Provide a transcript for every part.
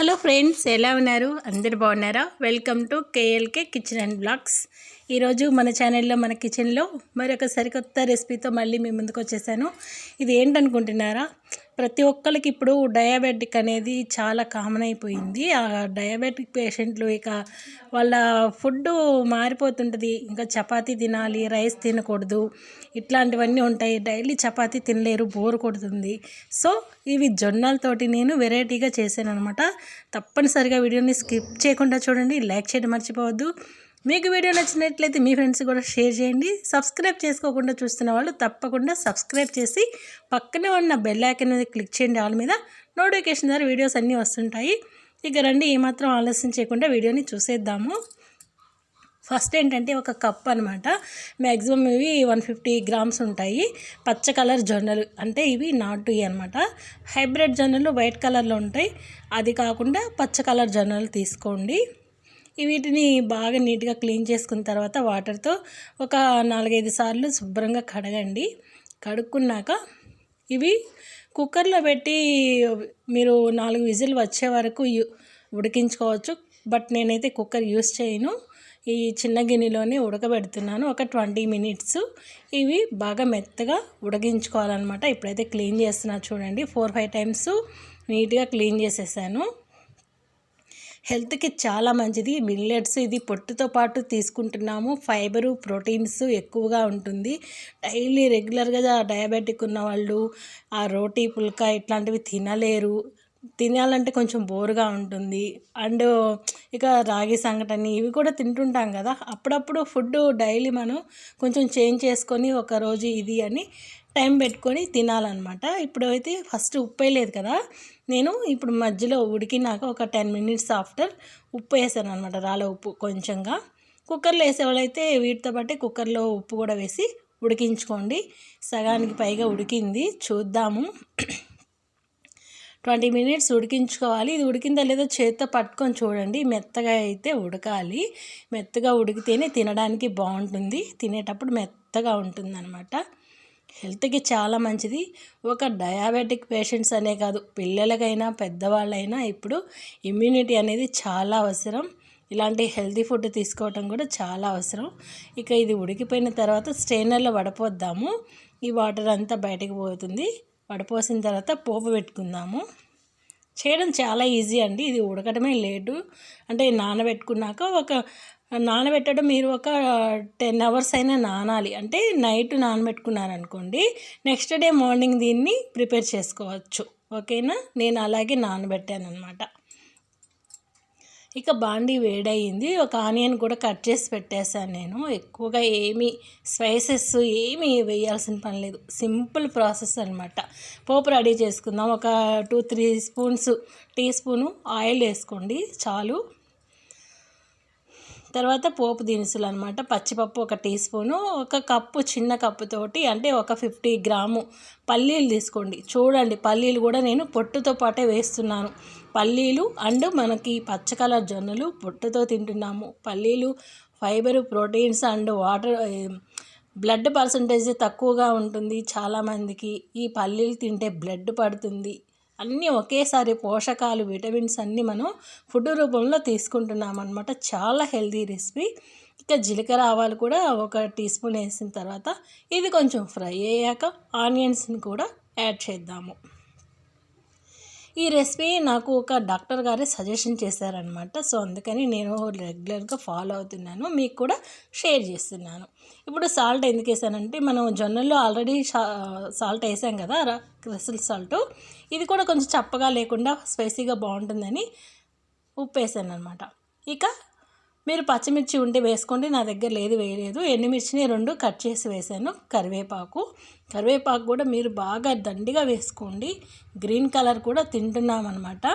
Hello friends ఎలా ఉన్నారు? అందరు బాగున్నారా? Welcome to KLK kitchen and blogs. ఈరోజు మన ఛానల్లో మన కిచెన్లో మరొక సరికొత్త రెసిపీతో మళ్ళీ మీ ముందుకు వచ్చేసాను. ఇది ఏంటనుకుంటున్నారా? ప్రతి ఒక్కరికి ఇప్పుడు డయాబెటిక్ అనేది చాలా కామన్ అయిపోయింది. ఆ డయాబెటిక్ పేషెంట్లు ఇక వాళ్ళ ఫుడ్ మారిపోతుంటుంది. ఇంకా చపాతీ తినాలి రైస్ తినకూడదు ఇట్లాంటివన్నీ ఉంటాయి. డైలీ చపాతీ తినలేరు బోర్ కొడుతుంది. సో ఇవి జొన్నలతోటి నేను వెరైటీగా చేశాను అనమాట తప్పనిసరిగా వీడియోని స్కిప్ చేయకుండా చూడండి. లైక్ చేయడం మర్చిపోవద్దు. మీకు వీడియో నచ్చినట్లయితే మీ ఫ్రెండ్స్ కూడా షేర్ చేయండి. సబ్స్క్రైబ్ చేసుకోకుండా చూస్తున్న వాళ్ళు తప్పకుండా సబ్స్క్రైబ్ చేసి పక్కనే ఉన్న బెల్ ఐకన్ మీద క్లిక్ చేయండి. వాళ్ళ మీద నోటిఫికేషన్ ద్వారా వీడియోస్ అన్నీ వస్తుంటాయి. ఇక రండి ఏమాత్రం ఆలస్యం చేయకుండా వీడియోని చూసేద్దాము. ఫస్ట్ ఏంటంటే ఒక కప్ అనమాట మ్యాక్సిమం ఇవి వన్ ఫిఫ్టీ గ్రామ్స్ ఉంటాయి. పచ్చ కలర్ జొన్నలు అంటే ఇవి నాటు అనమాట హైబ్రిడ్ జొన్నలు వైట్ కలర్లో ఉంటాయి. అది కాకుండా పచ్చ కలర్ జొన్నలు తీసుకోండి. వీటిని బాగా నీట్గా క్లీన్ చేసుకున్న తర్వాత వాటర్తో ఒక నాలుగైదు సార్లు శుభ్రంగా కడగండి. కడుక్కున్నాక ఇవి కుక్కర్లో పెట్టి మీరు నాలుగు విజిల్ వచ్చే వరకు ఉడికించుకోవచ్చు. బట్ నేనైతే కుక్కర్ యూస్ చేయను. ఈ చిన్న గిన్నెలోనే ఉడకబెడుతున్నాను. ఒక ట్వంటీ మినిట్స్ ఇవి బాగా మెత్తగా ఉడికించుకోవాలన్నమాట. ఇప్పుడైతే క్లీన్ చేస్తున్నా చూడండి. ఫోర్ ఫైవ్ టైమ్స్ నీట్గా క్లీన్ చేసేసాను. హెల్త్కి చాలా మంచిది. మిల్లెట్స్ ఇది పొట్టుతో పాటు తీసుకుంటున్నాము. ఫైబరు ప్రోటీన్స్ ఎక్కువగా ఉంటుంది. డైలీ రెగ్యులర్గా డయాబెటిక్ ఉన్న వాళ్ళు ఆ రోటీ పుల్కా ఇట్లాంటివి తినలేరు. తినాలంటే కొంచెం బోరుగా ఉంటుంది. అండ్ ఇక రాగి సంగటని ఇవి కూడా తింటుంటాం కదా. అప్పుడప్పుడు ఫుడ్ డైలీ మనం కొంచెం చేంజ్ చేసుకొని ఒకరోజు ఇది అని టైం పెట్టుకొని తినాలన్నమాట. ఇప్పుడు అయితే ఫస్ట్ ఉప్పు వేయలేదు కదా. నేను ఇప్పుడు మధ్యలో ఉడికినాక ఒక టెన్ మినిట్స్ ఆఫ్టర్ ఉప్పు వేసాను అనమాట రాళ్ళ ఉప్పు కొంచెంగా. కుక్కర్లో వేసేవాళ్ళైతే వీటితో బట్టి కుక్కర్లో ఉప్పు కూడా వేసి ఉడికించుకోండి. సగానికి పైగా ఉడికింది. చూద్దాము. ట్వంటీ మినిట్స్ ఉడికించుకోవాలి. ఇది ఉడికిందా లేదో చేత్తో పట్టుకొని చూడండి. మెత్తగా అయితే ఉడకాలి. మెత్తగా ఉడికితేనే తినడానికి బాగుంటుంది. తినేటప్పుడు మెత్తగా ఉంటుంది అనమాట హెల్త్కి చాలా మంచిది. ఒక డయాబెటిక్ పేషెంట్స్ అనే కాదు పిల్లలకైనా పెద్దవాళ్ళైనా ఇప్పుడు ఇమ్యూనిటీ అనేది చాలా అవసరం. ఇలాంటి హెల్తీ ఫుడ్ తీసుకోవటం కూడా చాలా అవసరం. ఇక ఇది ఉడికిపోయిన తర్వాత స్ట్రైనర్లో వడపోద్దాము. ఈ వాటర్ అంతా బయటకు పోతుంది. వడపోసిన తర్వాత పోపు పెట్టుకుందాము. చేయడం చాలా ఈజీ అండి. ఇది ఉడకడమే లేటు అంటే నానబెట్టుకున్నాక ఒక నానబెట్టడం మీరు ఒక టెన్ అవర్స్ అయినా నానాలి. అంటే నైట్ నానబెట్టుకున్నారనుకోండి నెక్స్ట్ డే మార్నింగ్ దీన్ని ప్రిపేర్ చేసుకోవచ్చు. ఓకేనా? నేను అలాగే నానబెట్టాను అనమాట ఇక బాండీ వేడయింది ఒక ఆనియన్ కూడా కట్ చేసి పెట్టేశాను నేను. ఎక్కువగా ఏమీ స్పైసెస్ ఏమీ వేయాల్సిన పని లేదు. సింపుల్ ప్రాసెస్ అనమాట పోపు రెడీ చేసుకుందాం. ఒక two three spoons tea spoon oil వేసుకోండి. చాలు. తర్వాత పోపు దినుసులు అనమాట పచ్చిపప్పు ఒక టీ స్పూను ఒక కప్పు చిన్న కప్పుతోటి అంటే ఒక ఫిఫ్టీ గ్రాము పల్లీలు తీసుకోండి. చూడండి పల్లీలు కూడా నేను పొట్టుతో పాటే వేస్తున్నాను. పల్లీలు అండ్ మనకి పచ్చ కలర్ జొన్నలు పొట్టుతో తింటున్నాము. పల్లీలు fibre proteins and water blood percentage తక్కువగా ఉంటుంది చాలామందికి. ఈ పల్లీలు తింటే బ్లడ్ పడుతుంది. అన్నీ ఒకేసారి పోషకాలు విటమిన్స్ అన్నీ మనం ఫుడ్ రూపంలో తీసుకుంటున్నాం అనమాట చాలా హెల్దీ రెసిపీ. ఇక జీలకర్ర ఆవాలు కూడా ఒక టీ స్పూన్ వేసిన తర్వాత ఇది కొంచెం ఫ్రై అయ్యాక ఆనియన్స్ని కూడా యాడ్ చేద్దాము. ఈ రెసిపీ నాకు ఒక డాక్టర్ గారే సజెషన్ చేశారనమాట సో అందుకని నేను రెగ్యులర్గా ఫాలో అవుతున్నాను. మీకు కూడా షేర్ చేస్తున్నాను. ఇప్పుడు సాల్ట్ ఎందుకు వేసానంటే మనం జొన్నల్లో ఆల్రెడీ సాల్ట్ వేసాం కదా క్రిసిల్ సాల్ట్. ఇది కూడా కొంచెం చప్పగా లేకుండా స్పైసీగా బాగుంటుందని ఉప్పు వేసాను అనమాట ఇక మీరు పచ్చిమిర్చి ఉంటే వేసుకోండి నా దగ్గర లేదు వేయలేదు. ఎండుమిర్చిని రెండు కట్ చేసి వేసాను కరివేపాకు. కరివేపాకు కూడా మీరు బాగా దండిగా వేసుకోండి. గ్రీన్ కలర్ కూడా తింటున్నామన్నమాట.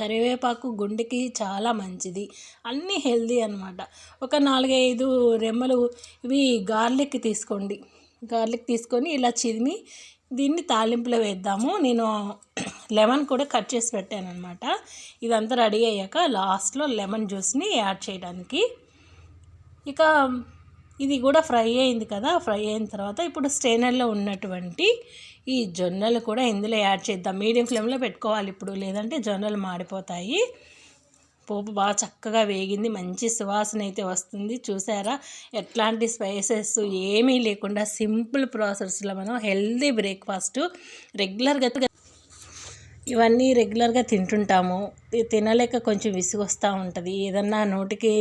కరివేపాకు గుండెకి చాలా మంచిది. అన్నీ హెల్దీ అనమాట ఒక నాలుగైదు రెమ్మలు ఇవి గార్లిక్ తీసుకోండి. గార్లిక్ తీసుకొని ఇలా చిదిమి దీన్ని తాలింపులో వేద్దాము. నేను లెమన్ కూడా కట్ చేసి పెట్టాను అనమాట ఇదంతా రెడీ అయ్యాక లాస్ట్లో లెమన్ జ్యూస్ని యాడ్ చేయడానికి. ఇక ఇది కూడా ఫ్రై అయింది కదా ఫ్రై అయిన తర్వాత ఇప్పుడు స్టెయినర్లో ఉన్నటువంటి ఈ జొన్నలు కూడా ఇందులో యాడ్ చేద్దాం. మీడియం ఫ్లేమ్లో పెట్టుకోవాలి ఇప్పుడు లేదంటే జొన్నలు మాడిపోతాయి. పోపు బాగా చక్కగా వేగింది. మంచి సువాసన అయితే వస్తుంది. చూసారా? ఎట్లాంటి స్పైసెస్? ఏమీ లేకుండా సింపుల్ ప్రాసెస్లో మనం హెల్దీ బ్రేక్ఫాస్ట్ రెగ్యులర్గా ఇవన్నీ రెగ్యులర్గా తింటుంటాము. తినలేక కొంచెం విసుగొస్తూ ఉంటుంది. ఏదన్నా నోటికి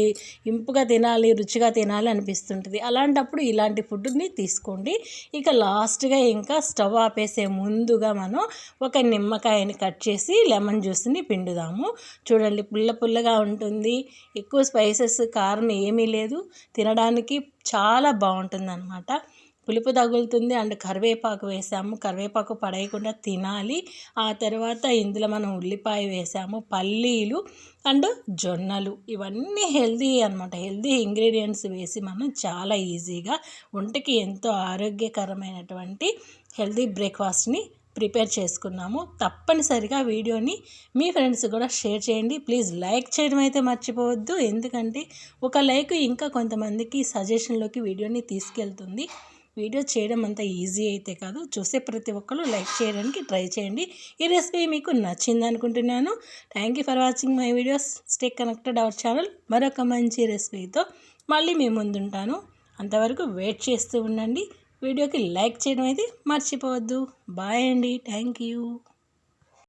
ఇంపుగా తినాలి రుచిగా తినాలి అనిపిస్తుంటుంది. అలాంటప్పుడు ఇలాంటి ఫుడ్ని తీసుకోండి. ఇక లాస్ట్గా ఇంకా స్టవ్ ఆపేసే ముందుగా మనం ఒక నిమ్మకాయని కట్ చేసి లెమన్ జ్యూస్ని పిండుదాము. చూడండి పుల్ల పుల్లగా ఉంటుంది. ఎక్కువ స్పైసెస్ కారం ఏమీ లేదు. తినడానికి చాలా బాగుంటుంది అనమాట పులుపు తగులుతుంది అండ్ కరివేపాకు వేసాము. కరివేపాకు పడేయకుండా తినాలి. ఆ తర్వాత ఇందులో మనం ఉల్లిపాయ వేసాము పల్లీలు అండ్ జొన్నలు. ఇవన్నీ హెల్దీ అనమాట హెల్దీ ఇంగ్రీడియంట్స్ వేసి మనం చాలా ఈజీగా ఒంటికి ఎంతో ఆరోగ్యకరమైనటువంటి హెల్దీ బ్రేక్ఫాస్ట్ని ప్రిపేర్ చేసుకున్నాము. తప్పనిసరిగా వీడియోని మీ ఫ్రెండ్స్ కూడా షేర్ చేయండి. ప్లీజ్ లైక్ చేయడం అయితే మర్చిపోవద్దు. ఎందుకంటే ఒక లైక్ ఇంకా కొంతమందికి సజెషన్లోకి వీడియోని తీసుకెళ్తుంది. వీడియో చేయడం అంత ఈజీ అయితే కాదు. చూసే ప్రతి ఒక్కరు లైక్ చేయడానికి ట్రై చేయండి. ఈ రెసిపీ మీకు నచ్చింది అనుకుంటున్నాను. Thank you for watching my videos stay connected our channel మరొక మంచి రెసిపీతో మళ్ళీ మీ ముందుంటాను. అంతవరకు వెయిట్ చేస్తూ ఉండండి. వీడియోకి లైక్ చేయడం అయితే మర్చిపోవద్దు. బాయ్ అండి. Thank you